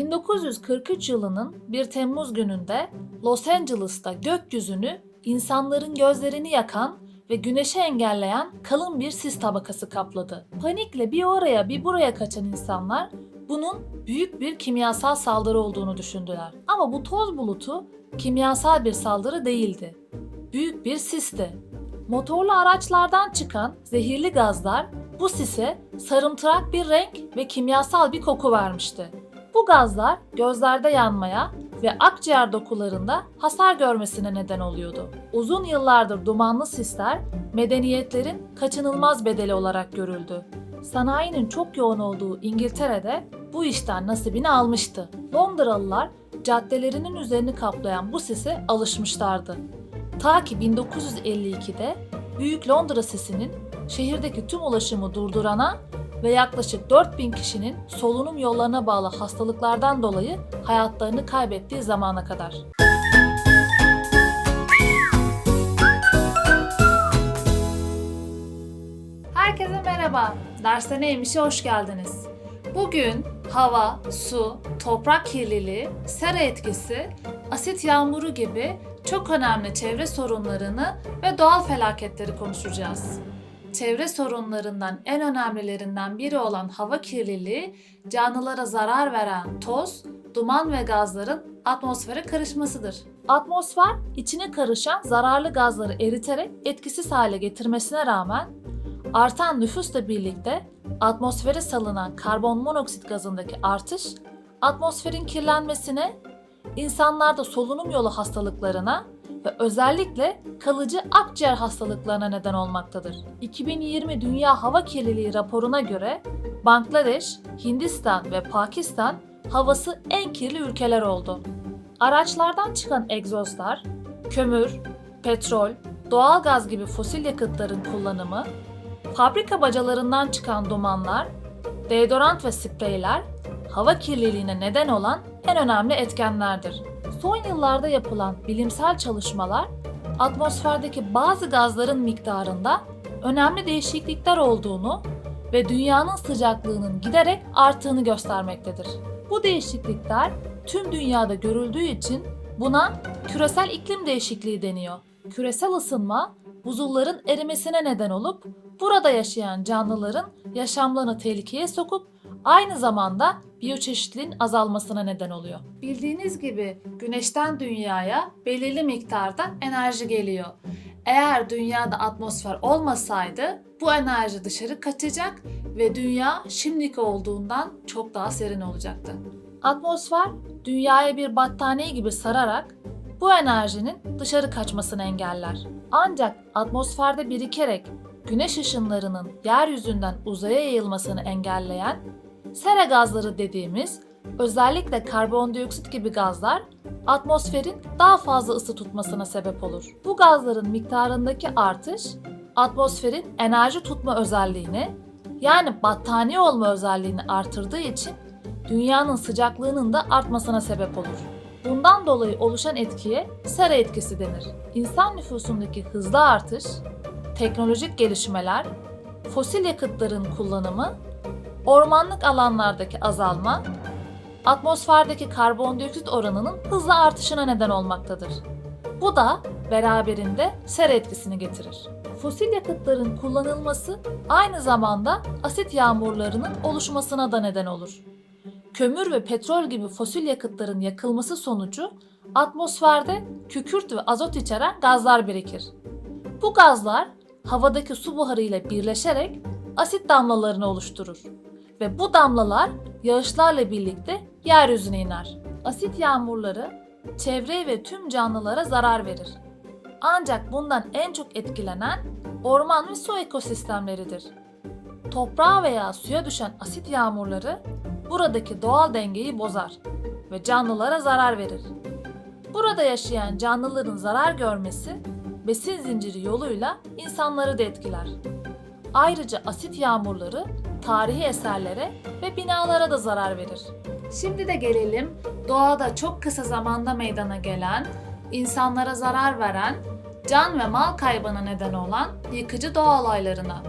1943 yılının 1 Temmuz gününde Los Angeles'ta gökyüzünü insanların gözlerini yakan ve güneşi engelleyen kalın bir sis tabakası kapladı. Panikle bir oraya bir buraya kaçan insanlar bunun büyük bir kimyasal saldırı olduğunu düşündüler. Ama bu toz bulutu kimyasal bir saldırı değildi. Büyük bir sisti. Motorlu araçlardan çıkan zehirli gazlar bu sise sarımtırak bir renk ve kimyasal bir koku vermişti. Bu gazlar gözlerde yanmaya ve akciğer dokularında hasar görmesine neden oluyordu. Uzun yıllardır dumanlı sisler medeniyetlerin kaçınılmaz bedeli olarak görüldü. Sanayinin çok yoğun olduğu İngiltere'de bu işten nasibini almıştı. Londralılar caddelerinin üzerini kaplayan bu sise alışmışlardı. Ta ki 1952'de Büyük Londra sisinin şehirdeki tüm ulaşımı durdurana ve yaklaşık 4000 kişinin solunum yollarına bağlı hastalıklardan dolayı hayatlarını kaybettiği zamana kadar. Herkese merhaba. Derste neymişe hoş geldiniz. Bugün hava, su, toprak kirliliği, sera etkisi, asit yağmuru gibi çok önemli çevre sorunlarını ve doğal felaketleri konuşacağız. Çevre sorunlarından en önemlilerinden biri olan hava kirliliği, canlılara zarar veren toz, duman ve gazların atmosfere karışmasıdır. Atmosfer, içine karışan zararlı gazları eriterek etkisiz hale getirmesine rağmen artan nüfusla birlikte atmosfere salınan karbon monoksit gazındaki artış, atmosferin kirlenmesine, insanlarda solunum yolu hastalıklarına ve özellikle kalıcı akciğer hastalıklarına neden olmaktadır. 2020 Dünya Hava Kirliliği raporuna göre Bangladeş, Hindistan ve Pakistan havası en kirli ülkeler oldu. Araçlardan çıkan egzozlar, kömür, petrol, doğal gaz gibi fosil yakıtların kullanımı, fabrika bacalarından çıkan dumanlar, deodorant ve spreyler hava kirliliğine neden olan en önemli etkenlerdir. Son yıllarda yapılan bilimsel çalışmalar atmosferdeki bazı gazların miktarında önemli değişiklikler olduğunu ve dünyanın sıcaklığının giderek arttığını göstermektedir. Bu değişiklikler tüm dünyada görüldüğü için buna küresel iklim değişikliği deniyor. Küresel ısınma buzulların erimesine neden olup burada yaşayan canlıların yaşamlarını tehlikeye sokup aynı zamanda biyoçeşitliliğin azalmasına neden oluyor. Bildiğiniz gibi güneşten dünyaya belirli miktarda enerji geliyor. Eğer dünyada atmosfer olmasaydı bu enerji dışarı kaçacak ve dünya şimdiki olduğundan çok daha serin olacaktı. Atmosfer dünyaya bir battaniye gibi sararak bu enerjinin dışarı kaçmasını engeller. Ancak atmosferde birikerek güneş ışınlarının yeryüzünden uzaya yayılmasını engelleyen sera gazları dediğimiz özellikle karbondioksit gibi gazlar atmosferin daha fazla ısı tutmasına sebep olur. Bu gazların miktarındaki artış atmosferin enerji tutma özelliğini yani battaniye olma özelliğini artırdığı için dünyanın sıcaklığının da artmasına sebep olur. Bundan dolayı oluşan etkiye sera etkisi denir. İnsan nüfusundaki hızlı artış, teknolojik gelişmeler, fosil yakıtların kullanımı, ormanlık alanlardaki azalma, atmosferdeki karbondioksit oranının hızla artışına neden olmaktadır. Bu da beraberinde sera etkisini getirir. Fosil yakıtların kullanılması aynı zamanda asit yağmurlarının oluşmasına da neden olur. Kömür ve petrol gibi fosil yakıtların yakılması sonucu atmosferde kükürt ve azot içeren gazlar birikir. Bu gazlar havadaki su buharı ile birleşerek asit damlalarını oluşturur ve bu damlalar yağışlarla birlikte yeryüzüne iner. Asit yağmurları çevreye ve tüm canlılara zarar verir. Ancak bundan en çok etkilenen orman ve su ekosistemleridir. Toprağa veya suya düşen asit yağmurları buradaki doğal dengeyi bozar ve canlılara zarar verir. Burada yaşayan canlıların zarar görmesi besin zinciri yoluyla insanları da etkiler. Ayrıca asit yağmurları tarihi eserlere ve binalara da zarar verir. Şimdi de gelelim doğada çok kısa zamanda meydana gelen, insanlara zarar veren, can ve mal kaybına neden olan yıkıcı doğa olaylarına.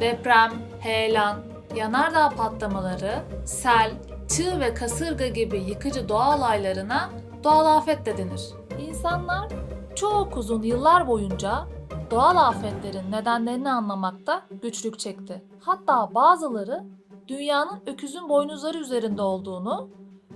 Deprem, heyelan, yanardağ patlamaları, sel, çığ ve kasırga gibi yıkıcı doğa olaylarına doğal afet de denir. İnsanlar çok uzun yıllar boyunca doğal afetlerin nedenlerini anlamakta güçlük çekti. Hatta bazıları dünyanın öküzün boynuzları üzerinde olduğunu,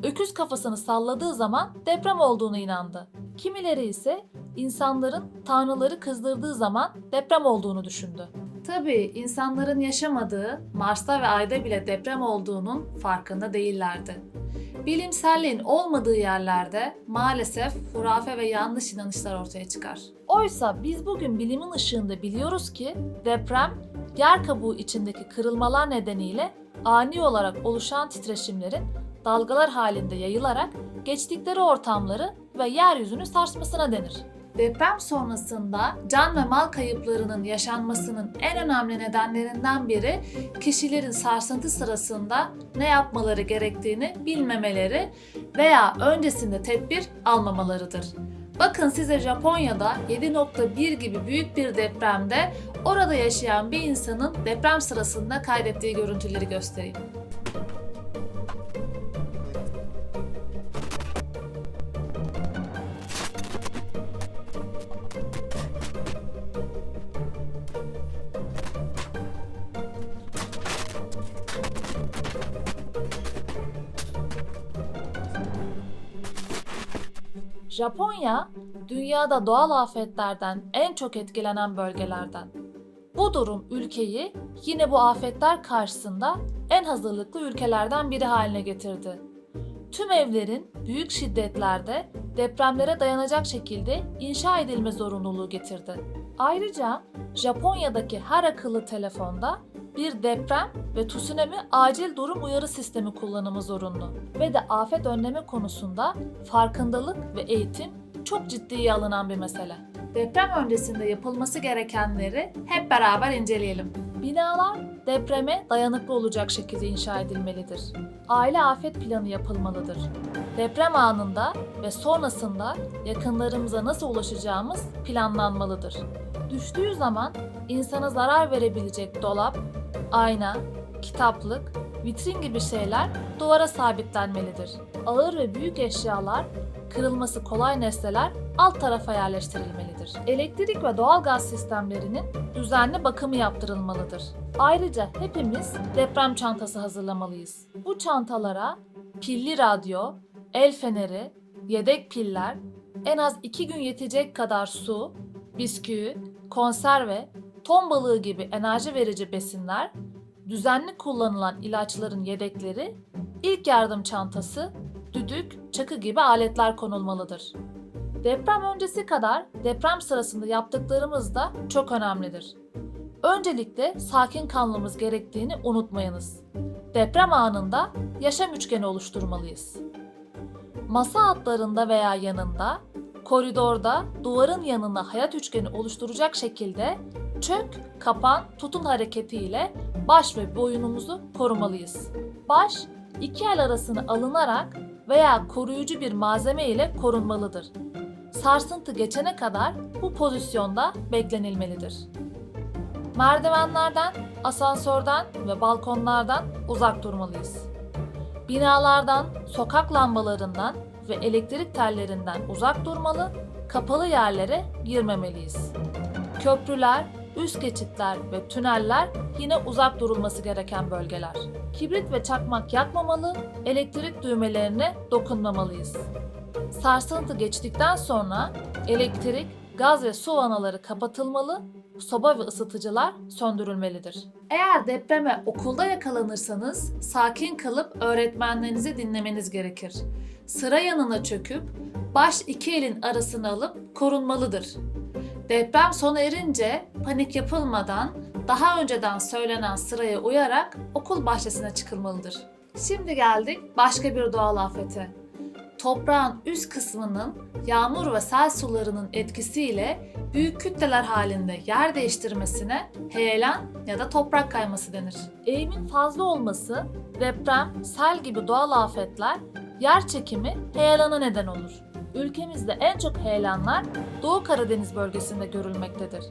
öküz kafasını salladığı zaman deprem olduğunu inandı. Kimileri ise insanların tanrıları kızdırdığı zaman deprem olduğunu düşündü. Tabii insanların yaşamadığı Mars'ta ve Ay'da bile deprem olduğunun farkında değillerdi. Bilimselliğin olmadığı yerlerde maalesef hurafe ve yanlış inanışlar ortaya çıkar. Oysa biz bugün bilimin ışığında biliyoruz ki deprem yer kabuğu içindeki kırılmalar nedeniyle ani olarak oluşan titreşimlerin dalgalar halinde yayılarak geçtikleri ortamları ve yeryüzünü sarsmasına denir. Deprem sonrasında can ve mal kayıplarının yaşanmasının en önemli nedenlerinden biri kişilerin sarsıntı sırasında ne yapmaları gerektiğini bilmemeleri veya öncesinde tedbir almamalarıdır. Bakın size Japonya'da 7.1 gibi büyük bir depremde orada yaşayan bir insanın deprem sırasında kaydettiği görüntüleri göstereyim. Japonya, dünyada doğal afetlerden en çok etkilenen bölgelerden. Bu durum ülkeyi yine bu afetler karşısında en hazırlıklı ülkelerden biri haline getirdi. Tüm evlerin büyük şiddetlerde depremlere dayanacak şekilde inşa edilme zorunluluğu getirdi. Ayrıca Japonya'daki her akıllı telefonda bir deprem ve tsunami acil durum uyarı sistemi kullanımı zorunlu ve de afet önleme konusunda farkındalık ve eğitim çok ciddiye alınan bir mesele. Deprem öncesinde yapılması gerekenleri hep beraber inceleyelim. Binalar depreme dayanıklı olacak şekilde inşa edilmelidir. Aile afet planı yapılmalıdır. Deprem anında ve sonrasında yakınlarımıza nasıl ulaşacağımız planlanmalıdır. Düştüğü zaman insana zarar verebilecek dolap, ayna, kitaplık, vitrin gibi şeyler duvara sabitlenmelidir. Ağır ve büyük eşyalar, kırılması kolay nesneler alt tarafa yerleştirilmelidir. Elektrik ve doğalgaz sistemlerinin düzenli bakımı yaptırılmalıdır. Ayrıca hepimiz deprem çantası hazırlamalıyız. Bu çantalara pilli radyo, el feneri, yedek piller, en az 2 gün yetecek kadar su, bisküvi, konserve, ton balığı gibi enerji verici besinler, düzenli kullanılan ilaçların yedekleri, ilk yardım çantası, düdük, çakı gibi aletler konulmalıdır. Deprem öncesi kadar deprem sırasında yaptıklarımız da çok önemlidir. Öncelikle sakin kalmamız gerektiğini unutmayınız. Deprem anında yaşam üçgeni oluşturmalıyız. Masa altlarında veya yanında, koridorda duvarın yanına hayat üçgeni oluşturacak şekilde çök, kapan, tutun hareketiyle baş ve boynumuzu korumalıyız. Baş iki el arasına alınarak veya koruyucu bir malzeme ile korunmalıdır. Sarsıntı geçene kadar bu pozisyonda beklenilmelidir. Merdivenlerden, asansörden ve balkonlardan uzak durmalıyız. Binalardan, sokak lambalarından ve elektrik tellerinden uzak durmalı, kapalı yerlere girmemeliyiz. Köprüler, üst geçitler ve tüneller yine uzak durulması gereken bölgeler. Kibrit ve çakmak yakmamalı, elektrik düğmelerine dokunmamalıyız. Sarsıntı geçtikten sonra elektrik, gaz ve su vanaları kapatılmalı, soba ve ısıtıcılar söndürülmelidir. Eğer depreme okulda yakalanırsanız sakin kalıp öğretmenlerinizi dinlemeniz gerekir. Sıra yanına çöküp baş iki elin arasına alıp korunmalıdır. Deprem sona erince panik yapılmadan daha önceden söylenen sıraya uyarak okul bahçesine çıkılmalıdır. Şimdi geldik başka bir doğal afete. Toprağın üst kısmının yağmur ve sel sularının etkisiyle büyük kütleler halinde yer değiştirmesine heyelan ya da toprak kayması denir. Eğimin fazla olması, deprem, sel gibi doğal afetler yer çekimi heyelana neden olur. Ülkemizde en çok heyelanlar Doğu Karadeniz bölgesinde görülmektedir.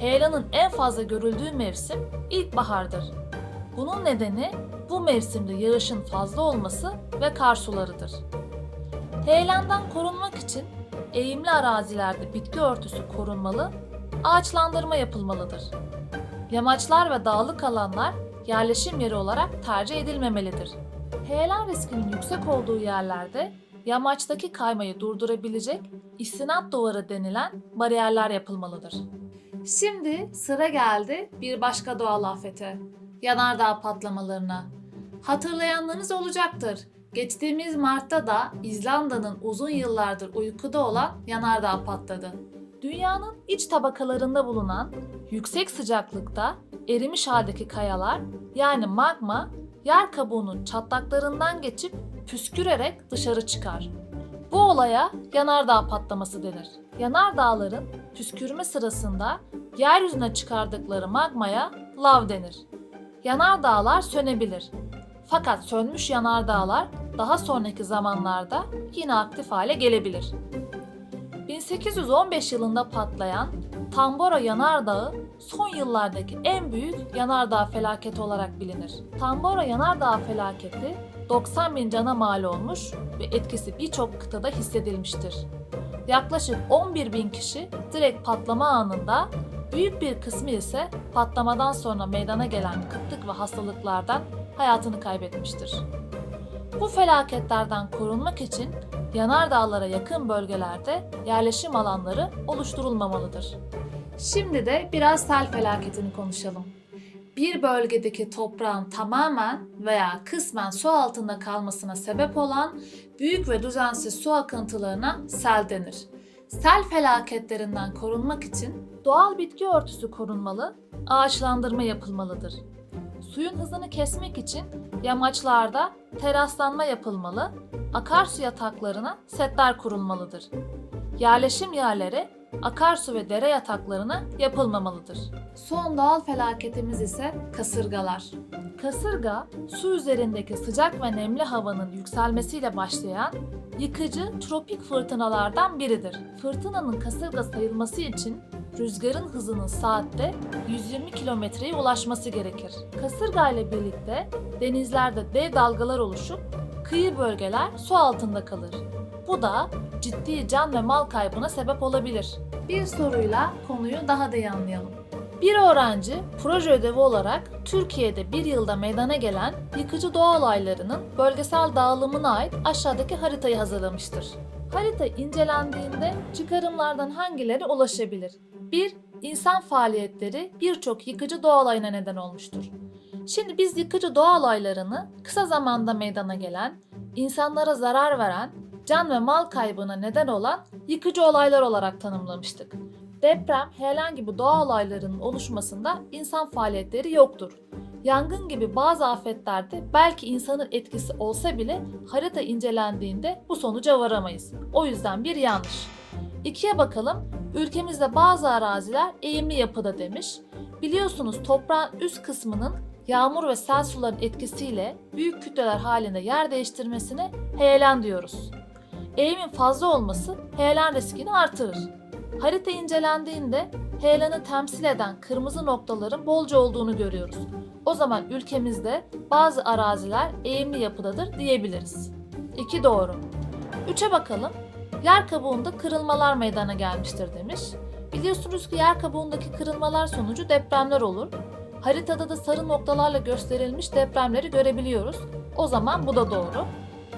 Heyelanın en fazla görüldüğü mevsim ilkbahardır. Bunun nedeni bu mevsimde yağışın fazla olması ve kar sularıdır. Heyelandan korunmak için eğimli arazilerde bitki örtüsü korunmalı, ağaçlandırma yapılmalıdır. Yamaçlar ve dağlık alanlar yerleşim yeri olarak tercih edilmemelidir. Heyelan riskinin yüksek olduğu yerlerde yamaçtaki kaymayı durdurabilecek istinat duvarı denilen bariyerler yapılmalıdır. Şimdi sıra geldi bir başka doğal afete. Yanardağ patlamalarına. Hatırlayanlarınız olacaktır. Geçtiğimiz Mart'ta da İzlanda'nın uzun yıllardır uykuda olan yanardağ patladı. Dünyanın iç tabakalarında bulunan yüksek sıcaklıkta erimiş haldeki kayalar yani magma yer kabuğunun çatlaklarından geçip püskürerek dışarı çıkar. Bu olaya yanardağ patlaması denir. Yanardağların püskürme sırasında yeryüzüne çıkardıkları magmaya lav denir. Yanardağlar sönebilir. Fakat sönmüş yanardağlar daha sonraki zamanlarda yine aktif hale gelebilir. 1815 yılında patlayan Tambora Yanardağı son yıllardaki en büyük yanardağ felaketi olarak bilinir. Tambora Yanardağ felaketi 90 bin cana mal olmuş ve etkisi birçok kıtada hissedilmiştir. Yaklaşık 11 bin kişi direkt patlama anında, büyük bir kısmı ise patlamadan sonra meydana gelen kıtlık ve hastalıklardan hayatını kaybetmiştir. Bu felaketlerden korunmak için yanardağlara yakın bölgelerde yerleşim alanları oluşturulmamalıdır. Şimdi de biraz sel felaketini konuşalım. Bir bölgedeki toprağın tamamen veya kısmen su altında kalmasına sebep olan büyük ve düzensiz su akıntılarına sel denir. Sel felaketlerinden korunmak için doğal bitki örtüsü korunmalı, ağaçlandırma yapılmalıdır. Suyun hızını kesmek için yamaçlarda teraslanma yapılmalı, akarsu yataklarına setler kurulmalıdır. Yerleşim yerleri akarsu ve dere yataklarına yapılmamalıdır. Son doğal felaketimiz ise kasırgalar. Kasırga, su üzerindeki sıcak ve nemli havanın yükselmesiyle başlayan yıkıcı tropik fırtınalardan biridir. Fırtınanın kasırga sayılması için rüzgarın hızının saatte 120 kilometreye ulaşması gerekir. Kasırga ile birlikte denizlerde dev dalgalar oluşup kıyı bölgeler su altında kalır. Bu da ciddi can ve mal kaybına sebep olabilir. Bir soruyla konuyu daha da iyi anlayalım. Bir öğrenci proje ödevi olarak Türkiye'de bir yılda meydana gelen yıkıcı doğa olaylarının bölgesel dağılımına ait aşağıdaki haritayı hazırlamıştır. Harita incelendiğinde çıkarımlardan hangileri ulaşabilir? 1. İnsan faaliyetleri birçok yıkıcı doğa olayına neden olmuştur. Şimdi biz yıkıcı doğa olaylarını kısa zamanda meydana gelen, insanlara zarar veren, can ve mal kaybına neden olan yıkıcı olaylar olarak tanımlamıştık. Deprem, heyelan gibi doğa olaylarının oluşmasında insan faaliyetleri yoktur. Yangın gibi bazı afetlerde belki insanın etkisi olsa bile harita incelendiğinde bu sonuca varamayız. O yüzden bir yanlış. İkiye bakalım. Ülkemizde bazı araziler eğimli yapıda demiş. Biliyorsunuz toprağın üst kısmının yağmur ve sel suların etkisiyle büyük kütleler halinde yer değiştirmesine heyelan diyoruz. Eğimin fazla olması heyelan riskini artırır. Harita incelendiğinde heyelanı temsil eden kırmızı noktaların bolca olduğunu görüyoruz. O zaman ülkemizde bazı araziler eğimli yapıdadır diyebiliriz. 2 doğru. 3'e bakalım. Yer kabuğunda kırılmalar meydana gelmiştir demiş. Biliyorsunuz ki yer kabuğundaki kırılmalar sonucu depremler olur. Haritada da sarı noktalarla gösterilmiş depremleri görebiliyoruz. O zaman bu da doğru.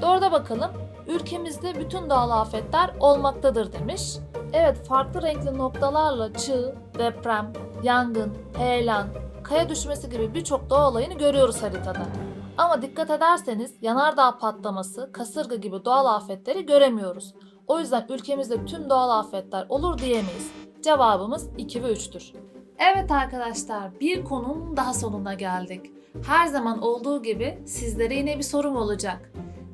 Doğruda bakalım. Ülkemizde bütün doğal afetler olmaktadır demiş. Evet farklı renkli noktalarla çığ, deprem, yangın, heyelan, kaya düşmesi gibi birçok doğa olayını görüyoruz haritada. Ama dikkat ederseniz yanardağ patlaması, kasırga gibi doğal afetleri göremiyoruz. O yüzden ülkemizde tüm doğal afetler olur diyemeyiz. Cevabımız 2 ve 3'tür. Evet arkadaşlar bir konunun daha sonuna geldik. Her zaman olduğu gibi sizlere yine bir sorum olacak.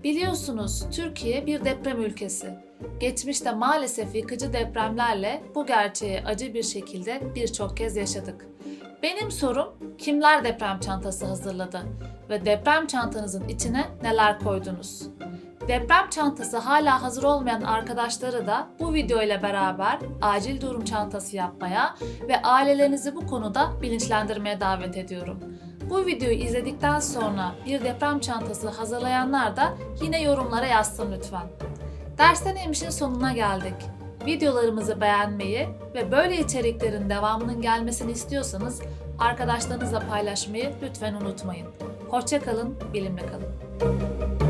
Biliyorsunuz Türkiye bir deprem ülkesi. Geçmişte maalesef yıkıcı depremlerle bu gerçeği acı bir şekilde birçok kez yaşadık. Benim sorum kimler deprem çantası hazırladı ve deprem çantanızın içine neler koydunuz? Deprem çantası hala hazır olmayan arkadaşları da bu video ile beraber acil durum çantası yapmaya ve ailelerinizi bu konuda bilinçlendirmeye davet ediyorum. Bu videoyu izledikten sonra bir deprem çantası hazırlayanlar da yine yorumlara yazsın lütfen. Derste neymişin sonuna geldik. Videolarımızı beğenmeyi ve böyle içeriklerin devamının gelmesini istiyorsanız arkadaşlarınızla paylaşmayı lütfen unutmayın. Hoşçakalın, bilimle kalın.